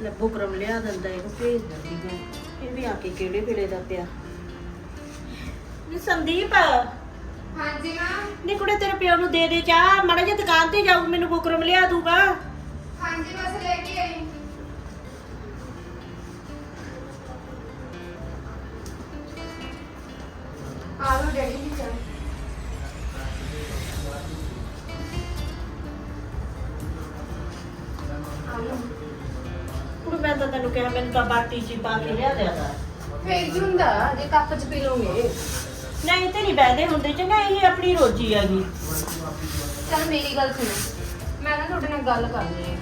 ਲੱਭੋ ਕਰਮ ਲਿਆ ਦਿੰਦਾ ਇਹਨੂੰ, ਭੇਜ ਦਿੰਦੀ ਮੈਂ ਇਹ ਵੀ ਆ ਕੇ ਕਿਹੜੇ ਵੇਲੇ ਦਾ ਪਿਆ? ਨੀ ਸੰਦੀਪ। ਹਾਂਜੀ ਮਾਂ ਨੀ ਕੁੜੇ ਤੇਰੇ ਪਿਓ ਨੂੰ ਦੇ ਦੇ ਚਾਹ ਮਾੜਾ ਜਿਹਾ ਦੁਕਾਨ ਤੇ ਜਾਊ ਮੈਨੂੰ ਬੁਕਰਮ ਲਿਆ ਦੂਗਾ। ਹਾਂਜੀ ਬਸ ਲੈ ਕੇ ਆਈ। ਆ ਲੋ ਡੈਡੀ ਦੀ ਚਾਹ। ਆ ਲਓ। ਕੁੜੇ ਮੈਂ ਤਾਂ ਤੈਨੂੰ ਕਿਹਾ ਮੈਨੂੰ ਤਾਂ ਬਾਟੀ ਚ ਹੀ ਪਾ ਕੇ ਲਿਆ ਦਿਆਦਾ ਫੇਰ ਕੀ ਹੁੰਦਾ ਜੇ ਕੱਪ ਚ ਪੀ ਲੋਗੇ ਬੈਦੇ ਹੁੰਦੇ ਚੰਗਾ ਇਹ ਆਪਣੀ ਰੋਜੀ ਹੈਗੀ ਚਲ ਮੇਰੀ ਗੱਲ ਸੁਣੋ। ਮੈਂ ਨਾ ਤੁਹਾਡੇ ਨਾਲ ਗੱਲ ਕਰਨੀ ਹੈ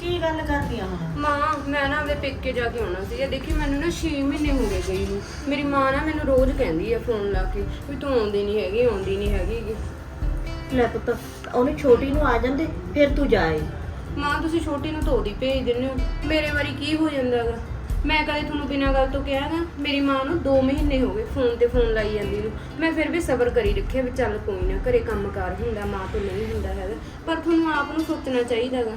ਕੀ ਗੱਲ ਕਰਦੀ ਆ ਹੁਣ ਮਾਂ ਮੈਂ ਨਾ ਆਪਣੇ ਪੇਕੇ ਜਾ ਕੇ ਆਉਣਾ ਸੀ ਦੇਖੀ ਮੈਨੂੰ ਨਾ 6 ਮਹੀਨੇ ਹੋ ਗਏ ਗਈ ਨੂੰ। ਮੇਰੀ ਮਾਂ ਨਾ ਮੈਨੂੰ ਰੋਜ਼ ਕਹਿੰਦੀ ਆ ਫੋਨ ਲਾ ਕੇ ਵੀ ਤੂੰ ਆਉਂਦੀ ਨਹੀਂ ਹੈਗੀ ਆਉਂਦੀ ਨਹੀਂ ਹੈਗੀ। ਲੈ ਪੁੱਤ ਉਹਨੇ ਛੋਟੀ ਨੂੰ ਆ ਜਾਂਦੇ ਫਿਰ ਤੂੰ ਜਾਏ ਮਾਂ ਤੁਸੀਂ ਛੋਟੀ ਨੂੰ ਤੋਦੀ ਭੇਜ ਦਿੰਦੇ ਹੋ। ਮੇਰੇ ਵਾਰੀ ਕੀ ਹੋ ਜਾਂਦਾਗਾ ਮੈਂ ਕਦੇ ਤੁਹਾਨੂੰ ਬਿਨਾਂ ਗੱਲ ਤੋਂ ਕਿਹਾ ਨਾ ਮੇਰੀ ਮਾਂ ਨੂੰ 2 ਮਹੀਨੇ ਹੋ ਗਏ ਫੋਨ ਤੇ ਫੋਨ ਲਾਈ ਜਾਂਦੀ ਨੂੰ। ਮੈਂ ਫਿਰ ਵੀ ਸਬਰ ਕਰੀ ਰੱਖਿਆ ਵੀ ਚੱਲ ਕੋਈ ਨਾ ਘਰੇ ਕੰਮਕਾਰ ਹੁੰਦਾ ਮਾਂ ਤੋਂ ਨਹੀਂ ਹੁੰਦਾ ਹੈਗਾ। ਪਰ ਤੁਹਾਨੂੰ ਆਪ ਨੂੰ ਸੋਚਣਾ ਚਾਹੀਦਾਗਾ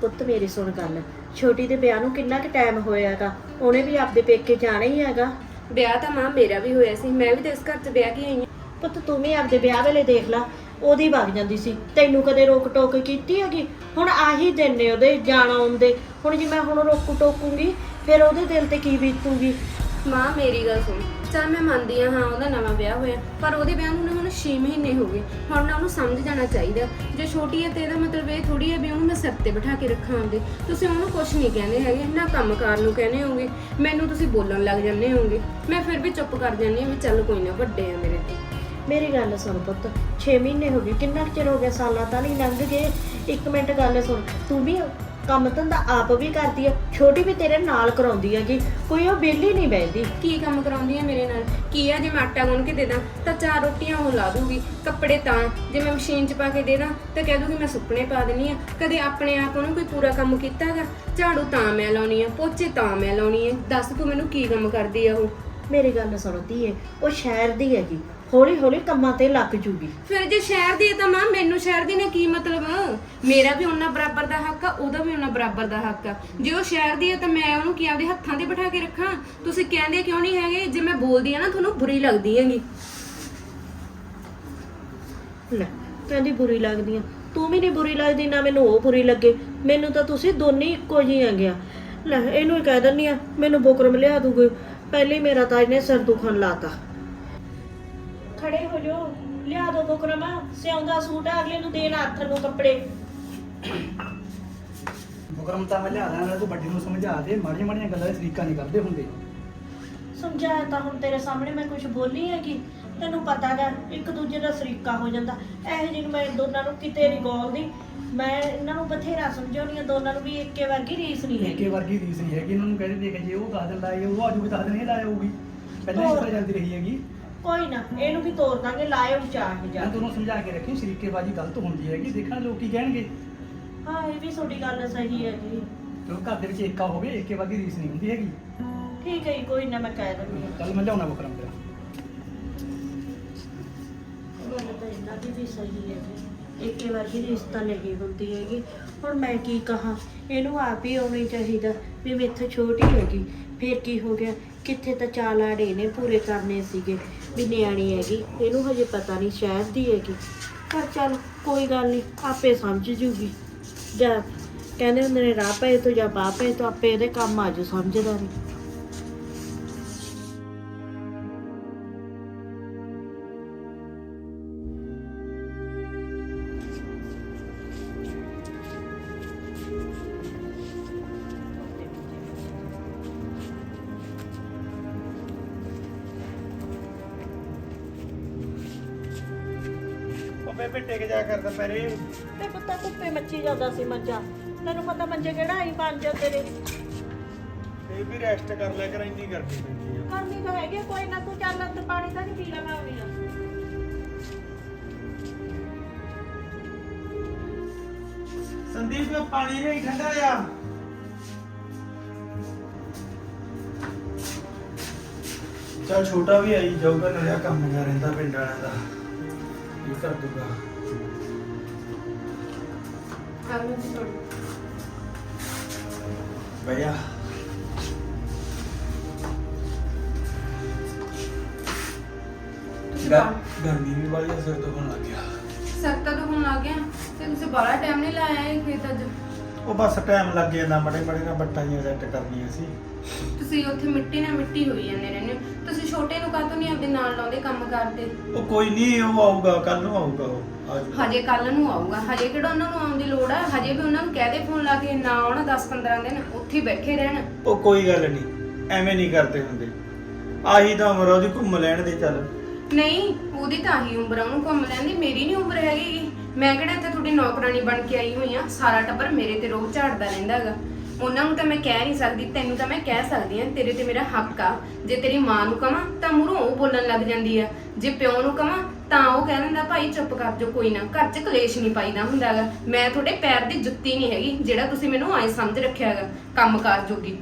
ਪੁੱਤ ਮੇਰੀ ਸੁਣ ਗੱਲ ਛੋਟੀ ਦੇ ਵਿਆਹ ਨੂੰ ਕਿੰਨਾ ਕੁ ਟਾਈਮ ਹੋਇਆਗਾ ਉਹਨੇ ਵੀ ਆਪਦੇ ਪੇਕੇ ਜਾਣਾ ਹੀ ਹੈਗਾ। ਵਿਆਹ ਤਾਂ ਮਾਂ ਮੇਰਾ ਵੀ ਹੋਇਆ ਸੀ ਮੈਂ ਵੀ ਤਾਂ ਇਸ ਘਰ 'ਚ ਵਿਆਹ ਕੇ ਆਈ ਹਾਂ। ਪੁੱਤ ਤੂੰ ਵੀ ਆਪਦੇ ਵਿਆਹ ਵੇਲੇ ਦੇਖ ਲਾ ਉਹਦੀ ਵਗ ਜਾਂਦੀ ਸੀ। ਤੈਨੂੰ ਕਦੇ ਰੋਕ ਟੋਕ ਕੀਤੀ ਹੈਗੀ? ਹੁਣ ਆਹੀ ਦਿਨ ਨੇ ਉਹਦੇ ਜਾਣਾ ਆਉਂਦੇ ਹੁਣ ਜੇ ਮੈਂ ਹੁਣ ਰੋਕ ਟੋਕੂੰਗੀ ਫਿਰ ਉਹਦੇ ਦਿਲ ਤੇ ਕੀ ਬੀਤੂਗੀ? ਮਾਂ ਮੇਰੀ ਗੱਲ ਸੁਣ। ਚੱਲ ਮੈਂ ਮੰਨਦੀ ਆ ਹਾਂ ਉਹਦਾ ਨਵਾਂ ਵਿਆਹ ਹੋਇਆ ਪਰ ਉਹਦੇ ਵਿਆਹ ਨੂੰ ਨਾ ਹੁਣ 6 ਮਹੀਨੇ ਹੋ ਗਏ। ਹੁਣ ਨਾ ਉਹਨੂੰ ਸਮਝ ਜਾਣਾ ਚਾਹੀਦਾ। ਜੇ ਛੋਟੀ ਹੈ ਤੇ ਇਹਦਾ ਮਤਲਬ ਇਹ ਥੋੜੀ ਹੈ ਵੀ ਉਹਨੂੰ ਮੈਂ ਸਿਰ ਤੇ ਬਿਠਾ ਕੇ ਰੱਖਾਂ ਆਂਦੇ ਤੁਸੀਂ ਉਹਨੂੰ ਕੁਝ ਨਹੀਂ ਕਹਿੰਦੇ ਹੈਗੇ ਨਾ ਕੰਮਕਾਰ ਨੂੰ ਕਹਿੰਦੇ ਹੋਗੇ ਮੈਨੂੰ ਤੁਸੀਂ ਬੋਲਣ ਲੱਗ ਜਾਂਦੇ ਹੋਗੇ ਮੈਂ ਫਿਰ ਵੀ ਚੁੱਪ ਕਰ ਜਾਂਦੀ ਹਾਂ ਵੀ ਚੱਲ ਕੋਈ ਨਾ ਵੱਡੇ ਆ ਮੇਰੇ ਤੋਂ। ਮੇਰੀ ਗੱਲ ਸੁਣ ਪੁੱਤ 6 ਮਹੀਨੇ ਹੋ ਗਏ ਕਿੰਨਾ ਕੁ ਚਿਰ ਹੋ ਗਿਆ? ਸਾਲਾਂ ਤਾਂ ਨਹੀਂ ਲੰਘ ਗਏ। ਇੱਕ ਮਿੰਟ ਗੱਲ ਸੁਣ ਤੂੰ ਵੀ ਕੰਮ ਧੰਦਾ ਆਪ ਵੀ ਕਰਦੀ ਆ, ਛੋਟੀ ਵੀ ਤੇਰੇ ਨਾਲ ਕਰਾਉਂਦੀ ਹੈਗੀ। ਕੋਈ ਉਹ ਵਿਹਲੀ ਨਹੀਂ ਬੈਠਦੀ ਕੀ ਕੰਮ ਕਰਾਉਂਦੀ ਆ ਮੇਰੇ ਨਾਲ? ਕੀ ਆ, ਜੇ ਮੈਂ ਆਟਾ ਗੁੰਨ ਕੇ ਦੇ ਦਾਂ, ਤਾਂ ਚਾਰ ਰੋਟੀਆਂ ਉਹ ਲਾ ਦੂਗੀ, ਕੱਪੜੇ ਤਾਂ। ਜੇ ਮੈਂ ਮਸ਼ੀਨ 'ਚ ਪਾ ਕੇ ਦੇ ਦਾਂ, ਤਾਂ ਕਹਿ ਦੂਗੀ ਮੈਂ ਸੁੱਕਣੇ ਪਾ ਦੇਣੀ ਆ। ਕਦੇ ਆਪਣੇ ਆਪ ਉਹਨੂੰ ਕੋਈ ਪੂਰਾ ਕੰਮ ਕੀਤਾਗਾ? ਝਾੜੂ ਤਾਂ ਮੈਂ ਲਾਉਣੀ ਆ, ਪੋਚੇ ਤਾਂ ਮੈਂ ਲਾਉਣੀ ਆ। ਦੱਸ ਤੂੰ ਮੈਨੂੰ ਕੀ ਕੰਮ ਕਰਦੀ ਆ ਉਹ? ਮੇਰੀ ਗੱਲ ਸੁਣਦੀ ਏ ਉਹ ਸ਼ਹਿਰ ਦੀ ਹੈਗੀ ਹੌਲੀ ਹੌਲੀ ਕੰਮਾਂ ਤੇ ਲੱਗ ਜੂਗੀ। ਫਿਰ ਜੇ ਸ਼ਹਿਰ ਦੀ ਹੈ ਤਾਂ ਮਾਂ ਮੈਨੂੰ ਸ਼ਹਿਰ ਦੀ ਨੇ ਕੀ ਮਤਲਬ? ਮੇਰਾ ਵੀ ਉਹਨਾਂ ਬਰਾਬਰ ਦਾ ਹੱਕ ਆ ਉਹਦਾ ਵੀ ਉਹਨਾਂ ਬਰਾਬਰ ਦਾ ਹੱਕ ਆ। ਜੇ ਉਹ ਸ਼ਹਿਰ ਦੀ ਹੈ ਤਾਂ ਮੈਂ ਉਹਨੂੰ ਕੀ ਆਪਦੇ ਹੱਥਾਂ ਤੇ ਬਿਠਾ ਕੇ ਰੱਖਾਂ? ਤੁਸੀਂ ਕਹਿੰਦੇ ਕਿਉਂ ਨਹੀਂ ਹੈਗੇ? ਜੇ ਮੈਂ ਬੋਲਦੀ ਆ ਨਾ ਤੁਹਾਨੂੰ ਬੁਰੀ ਲੱਗਦੀ ਹੈਗੀ। ਲੈ ਕਹਿੰਦੀ ਬੁਰੀ ਲੱਗਦੀ ਆ। ਤੂੰ ਵੀ ਨਹੀਂ ਬੁਰੀ ਲੱਗਦੀ ਨਾ ਮੈਨੂੰ ਉਹ ਬੁਰੀ ਲੱਗੇ। ਮੈਨੂੰ ਤਾਂ ਤੁਸੀਂ ਦੋਨੇ ਇੱਕੋ ਜਿਹੇ ਹੈਗੇ ਆ। ਲੈ ਇਹਨੂੰ ਹੀ ਕਹਿ ਦਿੰਨੀ ਆ ਮੈਨੂੰ ਬੁਕਰਮ ਲਿਆ ਦੂਗੇ। ਪਹਿਲੇ ਹੀ ਮੇਰਾ ਤਾਂ ਇਹਨੇ ਸਿਰ ਦੁਖਣ ਲਾਤਾ। ਖੜੇ ਹੋ ਜੋ ਲਿਆ ਦੋ ਬੁਕਰਮ ਸਿਆਉਂਦਾ ਸੂਟ ਆ ਅਗਲੇ ਨੂੰ ਦੇਣ ਹੱਥ ਨੂੰ ਕੱਪੜੇ। ਬੁਕਰਮ ਤਾਂ ਮੈਂ ਲਿਆ ਦਾਂ ਤੂੰ ਵੱਡੀ ਨੂੰ ਸਮਝਾ ਦੇ ਮਾੜੀਆਂ ਮਾੜੀਆਂ ਗੱਲਾਂ ਦੇ ਤਰੀਕਾ ਨਹੀਂ ਕਰਦੇ ਹੁੰਦੇ। ਸਮਝਾਇਆ ਤਾਂ ਹੁਣ ਤੇਰੇ ਸਾਹਮਣੇ ਮੈਂ ਕੁਝ ਬੋਲੀ ਹੈਗੀ ਤੈਨੂੰ ਪਤਾ ਗਾ ਇੱਕ ਦੂਜੇ ਦਾ ਸਰੀਕਾ ਹੋ ਜਾਂਦਾ। ਇਹ ਜਿਹਨੂੰ ਮੈਂ ਦੋਨਾਂ ਨੂੰ ਕਿਤੇ ਨਹੀਂ ਗੋਲਦੀ ਮੈਂ ਇਹਨਾਂ ਨੂੰ ਬਥੇਰਾ ਸਮਝਾਉਣੀ ਆ ਦੋਨਾਂ ਨੂੰ ਵੀ ਇੱਕੇ ਵਰਗੀ ਰੀਸ ਨਹੀਂ ਹੈਗੀ। ਵਰਗੀ ਰੀਸ ਨਹੀਂ ਹੈਗੀ ਇਹਨਾਂ ਨੂੰ ਕਹਿੰਦੇ ਦੇਖ ਜੇ ਉਹ ਦਸ ਦਿਨ ਲਾਏ ਉਹ ਆਜੂਗੀ ਦਸ ਦਿਨ ਇਹ ਲਾਏ ਹੋਊਗੀ। ਪਹਿਲਾਂ ਇਸ ਤਰ੍ਹਾਂ ਚੱਲਦੀ ਰਹੀ ਹੈਗੀ। ਕੋਈ ਨਾ ਇਹਨੂੰ ਵੀ ਤੋੜ ਦਾਂਗੇ ਲਾਇਓ ਚਾਹ ਕੇ ਜਾ ਜਾਂ ਤੁਹਾਨੂੰ ਸਮਝਾ ਕੇ ਰੱਖੀ ਸ਼ਰੀਕੇਬਾਜੀ ਗਲਤ ਹੁੰਦੀ ਹੈਗੀ ਦੇਖਣਾ ਲੋਕ ਕੀ ਕਹਿਣਗੇ? ਹਾਂ ਇਹ ਵੀ ਤੁਹਾਡੀ ਗੱਲ ਸਹੀ ਹੈ ਜੀ ਜੋ ਘਰ ਦੇ ਵਿੱਚ ਏਕਾ ਹੋਵੇ ਏਕੇ ਵਰਗੀ ਰੀਸ ਨਹੀਂ ਹੁੰਦੀ ਹੈਗੀ। ਠੀਕ ਹੈ ਜੀ ਕੋਈ ਨਾ ਮੈਂ ਕਹਿ ਦਿੰਦੀ ਹਾਂ। ਚੱਲ ਮੈਂ ਲਿਆਉਣਾ ਬੁਕਰਮ ਤੇਰਾ ਗੱਲ ਤਾਂ ਇਹਨਾਂ ਦੀ ਵੀ ਸਹੀ ਹੈ ਜੀ ਇੱਕੇ ਵਰਗੀ ਰਿਸ਼ਤਾ ਨਹੀਂ ਹੁੰਦੀ ਹੈਗੀ। ਹੁਣ ਮੈਂ ਕੀ ਕਹਾਂ? ਇਹਨੂੰ ਆਪ ਹੀ ਆਉਣੀ ਚਾਹੀਦਾ ਵੀ ਮੇਥੋਂ ਛੋਟੀ ਹੈਗੀ। ਫਿਰ ਕੀ ਹੋ ਗਿਆ? ਕਿੱਥੇ ਤਾਂ ਚਾਲ ਆੜੇ ਨੇ ਪੂਰੇ ਕਰਨੇ ਸੀਗੇ। ਵੀ ਨਿਆਣੀ ਹੈਗੀ, ਇਹਨੂੰ ਹਜੇ ਪਤਾ ਨਹੀਂ ਸ਼ਹਿਰ ਦੀ ਹੈਗੀ। ਪਰ ਚੱਲ, ਕੋਈ ਗੱਲ ਨਹੀਂ, ਆਪੇ ਸਮਝ ਜੂਗੀ। ਜਾਂ ਕਹਿੰਦੇ ਹੁੰਦੇ ਨੇ, ਰਾਹ ਪਏ ਤੋਂ ਜਾਂ ਬਾਹ ਪਏ ਤੋਂ, ਆਪੇ ਇਹਦੇ ਕੰਮ ਆਜੂ ਸਮਝਦਾਰੀ। ਬੇਬੇ ਟਿਕ ਜਾ ਕਰ ਦੁਪਹਿਰੇ ਤੇ ਪੁੱਤਾ ਧੁੱਪੇ ਮੱਚੀ ਜਾਂਦਾ ਸੀ ਮੰਜਾ। ਤੈਨੂੰ ਪਤਾ ਮੰਜੇ ਕਿਹੜਾ ਆਈ ਬਣ ਜਾ ਤੇਰੇ? ਇਹ ਵੀ ਰੈਸਟ ਕਰ ਲਿਆ ਕਰ ਇੰਨੀ ਗਰਮੀ ਕਰਨੀ ਤਾਂ ਹੈਗੀ ਕੋਈ ਨਾ ਤੂੰ ਚੱਲ ਅੰਦਰ ਪਾਣੀ ਤਾਂ ਨਹੀਂ ਪੀ ਲਗਾ ਹੋਣੀ ਸੰਦੀਪ ਨੂੰ ਪਾਣੀ ਨਹੀਂ ਠੰਡਾ ਜਾ ਚਲ ਛੋਟਾ ਵੀ ਆਈ ਜਾਊਗਾ ਨਾਲੇ ਕੰਮ ਕਰ ਰਹਿੰਦਾ ਪਿੰਡ ਵਾਲਿਆਂ ਦਾ। ਇਹ ਕਰ ਦੂਗਾ ਕਰ ਲਓ ਜੀ ਥੋੜੀ ਭਈਆ। ਤੁਸੀਂ ਗ- ਗਰਮੀ ਵੀ ਵਾਲੀ ਸਿਰ ਤੋਂ ਹੋਣ ਲੱਗ ਗਿਆ। ਸਖਤਾ ਤਾਂ ਹੁਣ ਲੱਗ ਗਿਆ। ਤੇ ਤੁਸੀਂ ਬੜਾ ਟਾਈਮ ਨਹੀਂ ਲਾਇਆ ਇਹ ਖੇਤ ਅੱਜ? ਉਹ ਬਸ ਟਾਈਮ ਲੱਗ ਜਾਂਦਾ ਮੜੇ ਮੜੇ ਨਾਲ ਬੱਟਾਂ ਜਿਹੀਆਂ ਸੈੱਟ ਕਰਨੀਆਂ ਸੀ। ਤੁਸੀਂ ਉੱਥੇ ਮਿੱਟੀ ਨਾਲ ਮਿੱਟੀ ਹੋਈ ਜਾਂਦੇ ਰਹਿੰਦੇ ਹੋ। ਤੁਸੀਂ ਛੋਟੇ ਨੂੰ ਕਾਹਤੋਂ ਨਹੀਂ ਆਪਦੇ ਨਾਲ ਲਾਉਂਦੇ ਕੰਮ ਕਰਦੇ ਉਹ ਕੋਈ ਨਹੀਂ ਉਹ ਆਊਗਾ ਕੱਲ ਨੂੰ ਆਊਗਾ ਉਹ ਅੱਜ ਹਜੇ ਕੱਲ ਨੂੰ ਆਊਗਾ। ਹਜੇ ਕਿਹੜਾ ਉਹਨਾਂ ਨੂੰ ਆਉਣ ਦੀ ਲੋੜ ਆ? ਹਜੇ ਵੀ ਉਹਨਾਂ ਨੂੰ ਕਹਿ ਦੇ ਫੋਨ ਲਾ ਕੇ ਨਾ ਆਉਣ 10-15 ਦਿਨ ਉੱਥੇ ਹੀ ਬੈਠੇ ਰਹਿਣ। ਉਹ ਕੋਈ ਗੱਲ ਨਹੀਂ ਐਵੇਂ ਨਹੀਂ ਕਰਦੇ ਹੁੰਦੇ। ਆਹੀ ਤਾਂ ਉਮਰ ਆ ਉਹਦੀ ਘੁੰਮ ਲੈਣ ਦੇ ਚੱਲ। ਨਹੀਂ ਉਹਦੀ ਤਾਂ ਹੀ ਉਮਰ ਆ ਉਹਨੂੰ ਘੁੰਮ ਲੈਂਦੀ ਮੇਰੀ ਨਹੀਂ ਉਮਰ ਹੈਗੀ। ਮੈਂ ਕਿਹੜਾ ਇੱਥੇ ਤੁਹਾਡੀ ਨੌਕਰਾਨੀ ਬਣ ਕੇ ਆਈ ਹੋਈ ਆ ਸਾਰਾ ਟੱਬਰ ਮੇਰੇ ਤੇ ਰੋਹ ਝਾੜਦਾ ਰਹਿੰਦਾ ਹੈਗਾ। ਉਹਨਾਂ ਨੂੰ ਤਾਂ ਮੈਂ ਕਹਿ ਨਹੀਂ ਸਕਦੀ, ਤੈਨੂੰ ਤਾਂ ਮੈਂ ਕਹਿ ਸਕਦੀ ਆ ਤੇਰੇ ਤੇ ਮੇਰਾ ਹੱਕ ਆ। ਜੇ ਤੇਰੀ ਮਾਂ ਨੂੰ ਕਵਾਂ, ਤਾਂ ਮੂਹਰੋਂ ਉਹ ਬੋਲਣ ਲੱਗ ਜਾਂਦੀ ਆ। ਜੇ ਪਿਓ ਨੂੰ ਕਵਾਂ, ਤਾਂ ਉਹ ਕਹਿ ਦਿੰਦਾ, ਭਾਈ ਚੁੱਪ ਕਰ ਜੋ ਕੋਈ ਨਾ, ਘਰ 'ਚ ਕਲੇਸ਼ ਨਹੀਂ ਪਾਈਦਾ ਹੁੰਦਾ ਹੈਗਾ। ਮੈਂ ਤੁਹਾਡੇ ਪੈਰ ਦੀ ਜੁੱਤੀ ਨਹੀਂ ਹੈਗੀ, ਜਿਹੜਾ ਤੁਸੀਂ ਮੈਨੂੰ ਐ ਸਮਝ ਰੱਖਿਆ ਹੈਗਾ। ਕੰਮਕਾਰ ਜੋਗੀ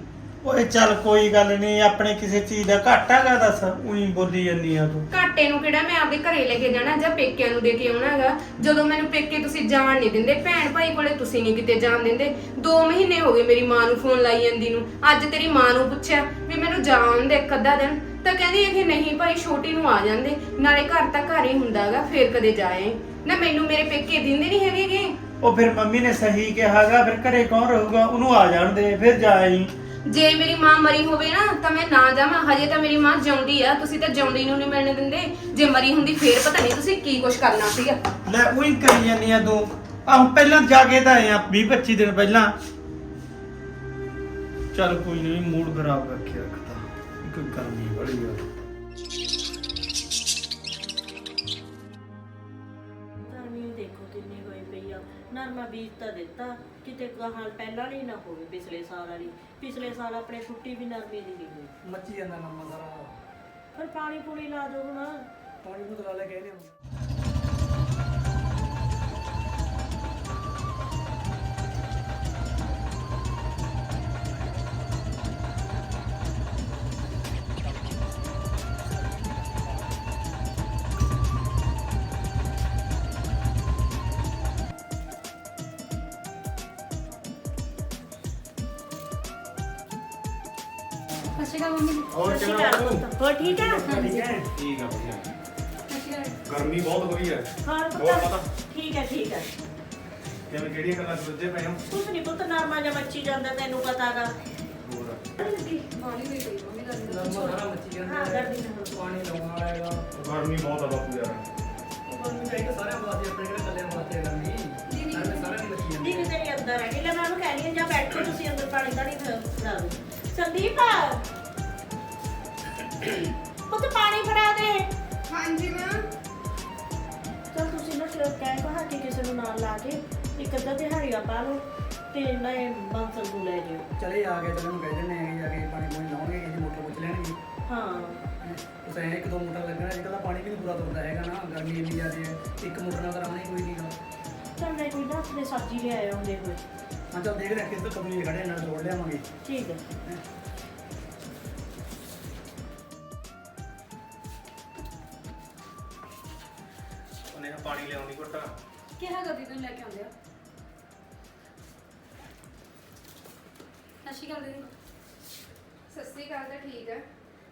ਓਏ ਚੱਲ ਕੋਈ ਗੱਲ ਨਹੀਂ ਆਪਣੇ ਕਿਸੇ ਚੀਜ਼ ਦਾ ਘਾਟਾ ਗਾ ਦੱਸ ਉਹੀ ਬੋਲੀ ਜਾਂਦੀ ਆ ਤੂੰ। ਘਾਟੇ ਨੂੰ ਕਿਹੜਾ ਮੈਂ ਆਪਦੇ ਘਰੇ ਲੈ ਕੇ ਜਾਣਾ ਜਾਂ ਪੇਕਿਆਂ ਨੂੰ ਦੇ ਕੇ ਆਉਣਾ ਹੈਗਾ? ਜਦੋਂ ਮੈਨੂੰ ਪੇਕੇ ਤੁਸੀਂ ਜਾਣ ਨਹੀਂ ਦਿੰਦੇ ਭੈਣ ਭਾਈ ਕੋਲੇ ਤੁਸੀਂ ਨਹੀਂ ਕਿਤੇ ਜਾਣ ਦਿੰਦੇ। 2 ਮਹੀਨੇ ਹੋ ਗਏ ਮੇਰੀ ਮਾਂ ਨੂੰ ਫੋਨ ਲਾਈ ਜਾਂਦੀ ਨੂੰ। ਅੱਜ ਤੇਰੀ ਮਾਂ ਨੂੰ ਪੁੱਛਿਆ ਵੀ ਮੈਨੂੰ ਜਾਣ ਦੇ ਇੱਕ ਅੱਧਾ ਦਿਨ। ਤਾਂ ਕਹਿੰਦੀ ਹੈ ਕਿ ਨਹੀਂ ਭਾਈ ਛੋਟੀ ਨੂੰ ਆ ਜਾਂਦੇ। ਨਾਲੇ ਘਰ ਤਾਂ ਘਰ ਹੀ ਹੁੰਦਾ ਹੈਗਾ ਫੇਰ ਕਦੇ ਜਾਏ। ਨਾ ਮੈਨੂੰ ਮੇਰੇ ਪੇਕੇ ਦਿੰਦੇ ਨਹੀਂ ਹੈਗੇਗੇ ਉਹ ਫਿਰ ਮੰਮੀ ਨੇ ਸਹੀ ਕਿਹਾਗਾ ਫਿਰ ਘਰੇ ਕੌਣ ਰਹੂਗਾ? ਉਹਨੂੰ ਆ ਜਾਣ ਦੇ ਫਿਰ ਜਾਈ ਜੇ ਮੇਰੀ ਮਾਂ ਮਰੀ ਹੋਵੇ ਨਾ, ਤਾਂ ਮੈਂ ਨਾ ਜਾਵਾਂ। ਹਜੇ ਤਾਂ ਮੇਰੀ ਮਾਂ ਜਿਉਂਦੀ ਆ। ਤੁਸੀਂ ਤਾਂ ਜਿਉਂਦੀ ਨੂੰ ਨਹੀਂ ਮਿਲਣ ਦਿੰਦੇ। ਜੇ ਮਰੀ ਹੁੰਦੀ, ਫੇਰ ਪਤਾ ਨਹੀਂ ਤੁਸੀਂ ਕੀ ਕੁਛ ਕਰਨਾ ਸੀਗਾ। ਲੈ, ਉਹੀ ਕਰੀ ਜਾਂਦੀ ਆ ਤੂੰ। ਆਹ, ਪਹਿਲਾਂ ਜਾ ਕੇ ਤਾਂ ਆਏ ਆ 20 25 ਦਿਨ ਪਹਿਲਾਂ। ਚੱਲ ਕੋਈ ਨਹੀਂ ਮੂਡ ਖਰਾਬ ਰੱਖਿਆ ਰੱਖਤਾ। ਇੱਕ ਗਰਮੀ ਬੜੀ ਆ। ਨਰਮਾ ਬੀਜ ਤਾਂ ਦਿੱਤਾ ਕਿਤੇ ਗਾਹਾਂ ਪਹਿਲਾਂ ਨਹੀਂ ਨਾ ਹੋਵੇ ਪਿਛਲੇ ਸਾਲ ਵਾਲੀ। ਪਿਛਲੇ ਸਾਲ ਆਪਣੇ ਛੁੱਟੀ ਵੀ ਨਰਮੇ ਦੀ ਨਹੀਂ ਹੋਈ। ਮੱਚੀ ਜਾਂਦਾ ਨੰਮਾ ਸਾਰਾ। ਪਰ ਪਾਣੀ ਪੂਣੀ ਲਾ ਦੋ ਹੁਣ। ਪਾਣੀ ਨੂੰ ਲਾ ਲੈ ਕਹਿੰਦੇ ਸੱਚੀ ਗੱਲ ਮੰਮੀ ਹੋਰ ਸਤਿ ਸ਼੍ਰੀ ਅਕਾਲ। ਪੁੱਤ। ਹੋਰ ਠੀਕ ਆ ਠੀਕ ਹੈ ਠੀਕ ਆ ਵਧੀਆ। ਸੱਚੀ ਗੱਲ ਗਰਮੀ ਬਹੁਤ ਹੋਈ ਹੈ। ਹੋਰ ਪੁੱਤ? ਪਤਾ? ਠੀਕ ਹੈ ਠੀਕ ਹੈ। ਕਿਵੇਂ ਕਿਹੜੀਆਂ ਗੱਲਾਂ ਰੁੱਝੇ ਪਏ ਹੋ? ਕੁਛ ਨਹੀਂ ਪੁੱਤ ਨਰਮਾ ਜਾਂ ਮੱਛੀ ਜਾਂਦਾ ਤੈਨੂੰ ਪਤਾਗਾ। ਹੋਰ? ਪਾਣੀ ਵੀ ਪਈ ਮੰਮੀ ਗੱਲ ਨੰਮਾ ਸਾਰਾ ਜਾਂਦਾ ਹਾਂ, ਹੈ। ਗਰਮੀ ਨਾਲ। ਪਾਣੀ ਲਾਉਣ ਵਾਲਾ ਹੈਗਾ ਗਰਮੀ ਬਹੁਤ ਆ ਬਾਪੂ ਯਾਰ। ਉਹ ਨੂੰ ਚਾਹੀਦਾ ਸਾਰਿਆਂ ਵਾਸਤੇ ਆਪਣੇ ਕਿਹੜੇ ਕੱਲਿਆਂ ਵਾਸਤੇ ਗਰਮੀ? ਸਾਰੇ ਸਾਰਿਆਂ ਦੀ ਮੱਚੀ ਜਾਂਦੀ ਦੀਦੀ ਤੇਰੀ ਅੰਦਰ ਹੈ ਲੈ ਮੈਂ ਉਹਨੂੰ ਕਹਿ ਰਹੀ ਹਾਂ ਜਾਂ ਬੈਠੋ ਤੁਸੀਂ ਅੰਦਰ ਪਾਣੀ ਤਾਂ ਨਹੀਂ ਫੜਾ ਦੋ ਸੰਦੀਪ! ਪੁੱਤ ਪਾਣੀ ਫੜਾ ਦੇ। ਹਾਂਜੀ ਮੈਮ ਚਲ ਤੁਸੀਂ ਨਾ ਸ਼ਰਤ ਕਹਿ ਕਹਾ ਕਿ ਕਿਸੇ ਨੂੰ ਨਾਲ ਲਾ ਕੇ ਇੱਕ ਅੱਧਾ ਦਿਹਾੜੀਆ ਪਾ ਲਓ ਤੇ ਨਾ ਇਹ ਬੰਸਲ ਨੂੰ ਲੈ ਜਿਓ ਚਲੇ ਆ ਗਏ ਤਾਂ ਉਹਨੂੰ ਕਹਿ ਦਿੰਦੇ ਆ ਜਾ ਕੇ ਪਾਣੀ ਪੂਣੀ ਲਾਉਣਗੇ ਕਿਸੇ ਮੋਟਰ ਪੁੱਛ ਲੈਣਗੇ। ਹਾਂ। ਉਸ ਐ ਇੱਕ ਦੋ ਮੋਟਰ ਲੱਗਣਾ ਅੱਜ ਕੱਲ੍ਹ ਪਾਣੀ ਵੀ ਨਹੀਂ ਪੂਰਾ ਤੁਰਦਾ ਹੈਗਾ ਨਾ ਗਰਮੀ ਇੰਨੀ ਜ਼ਿਆਦੀ ਹੈ ਇੱਕ ਮੋਟਰ ਨਾਲ ਤਾਂ ਆਉਣਾ ਹੀ ਕੋਈ ਨਹੀਂ ਗਾ। ਚਲ ਮੈਂ ਕੋਈ ਨਾ ਆਪਣੇ ਸਬਜ਼ੀ ਲੈ ਆਇਆ ਹੁੰਦੇ ਹੋਏ। ਹਾਂ ਚੱਲ ਦੇਖਦੇ ਹਾਂ ਕਿਸ ਤੋਂ ਕਦੋਂ ਖੜੇ ਨਾਲ ਤੋੜ ਲਿਆਵਾਂਗੇ। ਠੀਕ ਹੈ। ਉਹਨੇ ਪਾਣੀ ਲਿਆਉਣ ਦੀ ਘੁੱਟ ਕਿਹਾ ਗਦੀ ਤੋਂ ਲੈ ਕੇ ਆਉਂਦੇ ਆ। ਸੱਚੀ ਗੱਲ ਦੀਦੀ। ਸੱਚੀ ਗੱਲ ਤਾਂ ਠੀਕ ਹੈ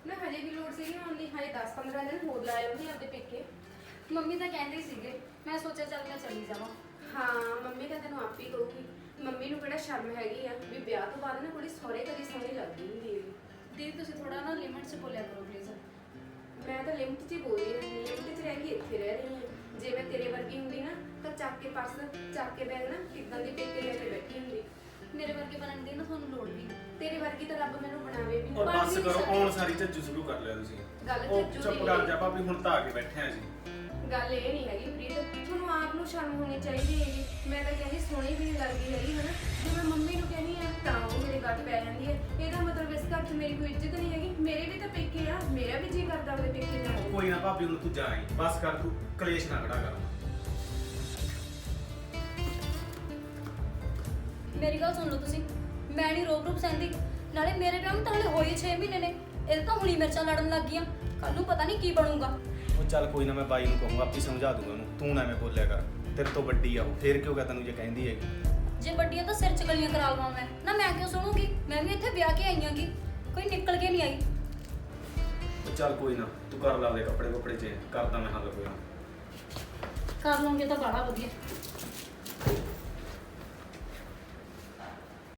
ਮੈਂ ਹਜੇ ਵੀ ਲੋੜ ਸੀਗੀ ਆਉਣ ਦੀ ਹਜੇ 10-15 ਦਿਨ ਹੋਰ ਲਾ ਲਉਂਦੀ ਆਪਦੇ ਪੇਕੇ। ਮੰਮੀ ਤਾਂ ਕਹਿੰਦੇ ਸੀਗੇ ਮੈਂ ਸੋਚਿਆ ਚੱਲ ਮੈਂ ਚਲੀ ਜਾਵਾਂ। ਹਾਂ ਮੰਮੀ ਤਾਂ ਤੈਨੂੰ ਆਪ ਹੀ ਕਹੂਗੀ। ਮੰਮੀ ਨੂੰ ਕਿਹੜਾ ਸ਼ਰਮ ਹੈਗੀ ਆ ਵੀ ਵਿਆਹ ਤੋਂ ਬਾਅਦ ਨਾ ਕੁੜੀ ਸਹੁਰੇ ਕਦੀ ਸੋਹਣੀ ਲੱਗਦੀ ਹੁੰਦੀ ਹੈ ਦੀਦੀ ਤੁਸੀਂ ਥੋੜਾ ਨਾ ਲਿਮਿਟ 'ਚ ਬੋਲਿਆ ਕਰੋ ਪਲੀਜ਼ ਮੈਂ ਤਾਂ ਲਿਮਟ 'ਚ ਹੀ ਬੋਲਦੀ ਰਹੀ ਲਿਮਟ 'ਚ ਰਹਿ ਕੇ ਇੱਥੇ ਰਹਿ ਰਹੀ ਹਾਂ। ਜੇ ਮੈਂ ਤੇਰੇ ਵਰਗੀ ਹੁੰਦੀ ਨਾ ਤਾਂ ਚੱਕ ਕੇ ਪਰਸ ਚੱਕ ਕੇ ਬੈਗ ਨਾ ਕਿੱਦਾਂ ਦੀ ਪੇਕੇ ਲੈ ਕੇ ਬੈਠੀ ਹੁੰਦੀ। ਮੇਰੇ ਵਰਗੇ ਬਣਨ ਦੀ ਨਾ ਤੁਹਾਨੂੰ ਲੋੜ ਵੀ ਨਹੀਂ। ਤੇਰੇ ਵਰਗੀ ਤਾਂ ਰੱਬ ਮੈਨੂੰ ਬਣਾਵੇ ਵੀ ਔਰ ਬਣ ਬਸ ਵੀ ਨਹੀਂ ਕਰੋ ਸਕਦੀ। ਆਉਣ ਸਾਰੀ ਝੱਜੂ ਸ਼ੁਰੂ ਕਰ ਲਿਆ ਤੁਸੀਂ। ਗੱਲ ਉਹ ਝੱਜੂ ਚੁੱਪ ਕਰ। ਜਾ ਭਾਬੀ ਹੁਣ ਤਾਂ ਆ ਕੇ ਬੈਠੇ ਆ ਜੀ। ਗੱਲ ਇਹ ਨਹੀਂ ਹੈਗੀ ਪ੍ਰੀਤ ਤੁਹਾਨੂੰ ਆਪ ਨੂੰ ਸ਼ਰਮ ਹੋਣੀ ਚਾਹੀਦੀ ਹੈਗੀ। ਮੈਂ ਤਾਂ ਕਹਿੰਦੀ ਸੋਹਣੀ ਵੀ ਨਹੀਂ ਲੱਗਦੀ ਹੈਗੀ ਹਨਾ? ਜੇ ਮੈਂ ਮੰਮੀ ਨੂੰ ਕਹਿੰਦੀ ਆ ਤਾਂ ਉਹ ਮੇਰੇ ਗੱਟ ਪੈ ਜਾਂਦੀ ਹੈ। ਇਹਦਾ ਮਤਲਬ ਇਸ ਘਰ 'ਚ ਮੇਰੀ ਕੋਈ ਇੱਜ਼ਤ ਨਹੀਂ ਹੈਗੀ। ਮੇਰੇ ਵੀ ਤਾਂ ਪੇਕੇ ਆ ਮੇਰਾ ਵੀ ਜੀ ਕਰਦਾ ਉਹਦੇ ਪੇਕੇ ਜਾਣ। ਕੋਈ ਨਾ ਭਾਬੀ ਹੁਣ ਤੂੰ ਜਾਈ ਬਸ ਕਰ ਤੂੰ ਕਲੇਸ਼ ਨਾ ਖੜਾ ਕਰ। ਮੇਰੀ ਗੱਲ ਸੁਣ ਲਓ ਤੁਸੀਂ। ਮੈਂ ਨਹੀਂ ਰੋਕ ਰੋਕ ਸਹਿੰਦੀ। ਨਾਲੇ ਮੇਰੇ ਵਿਆਹ ਨੂੰ ਤਾਂ ਹਲੇ ਹੋਏ 6 ਮਹੀਨੇ ਨੇ। ਇਹ ਤਾਂ ਹੁਣੀ ਮਿਰਚਾਂ ਲੜਨ ਲੱਗ ਗਈਆਂ। ਕੱਲ ਨੂੰ ਪਤਾ ਨਹੀਂ ਕੀ ਬਣੂਗਾ। ਉਹ ਚੱਲ ਕੋਈ ਨਾ ਮੈਂ ਬਾਈ ਨੂੰ ਕਹੂੰਗਾ ਆਪੇ ਸਮਝਾ ਦੂੰਗਾ ਉਹਨੂੰ। ਤੂੰ ਨਾ ਐਵੇਂ ਬੋਲਿਆ ਕਰ। ਤੇਰੇ ਤੋਂ ਵੱਡੀ ਆ ਉਹ। ਫੇਰ ਕਿਉਂ ਕਹ ਤੈਨੂੰ ਜੇ ਕਹਿੰਦੀ ਹੈਗੀ? ਜੇ ਵੱਡੀਆਂ ਤਾਂ ਸਿਰ ਚ ਗਲੀਆਂ ਕਰਾ ਲਵਾਂ ਮੈਂ। ਨਾ ਮੈਂ ਕਿਉਂ ਸੁਣੂਗੀ? ਮੈਂ ਵੀ ਇੱਥੇ ਵਿਆਹ ਕੇ ਆਈ ਆਂਗੀ। ਕੋਈ ਨਿਕਲ ਕੇ ਨਹੀਂ ਆਈ। ਤੇ ਚੱਲ ਕੋਈ ਨਾ, ਤੂੰ ਕਰ ਲਾ ਦੇ ਕੱਪੜੇ ਕੁਪੜੇ ਚੇਂਜ ਕਰਦਾ ਮੈਂ ਹੱਲ ਕੋਈ ਨਾ। ਕਰ ਲਵਾਂਗੇ ਤਾਂ ਬੜਾ ਵਧੀਆ।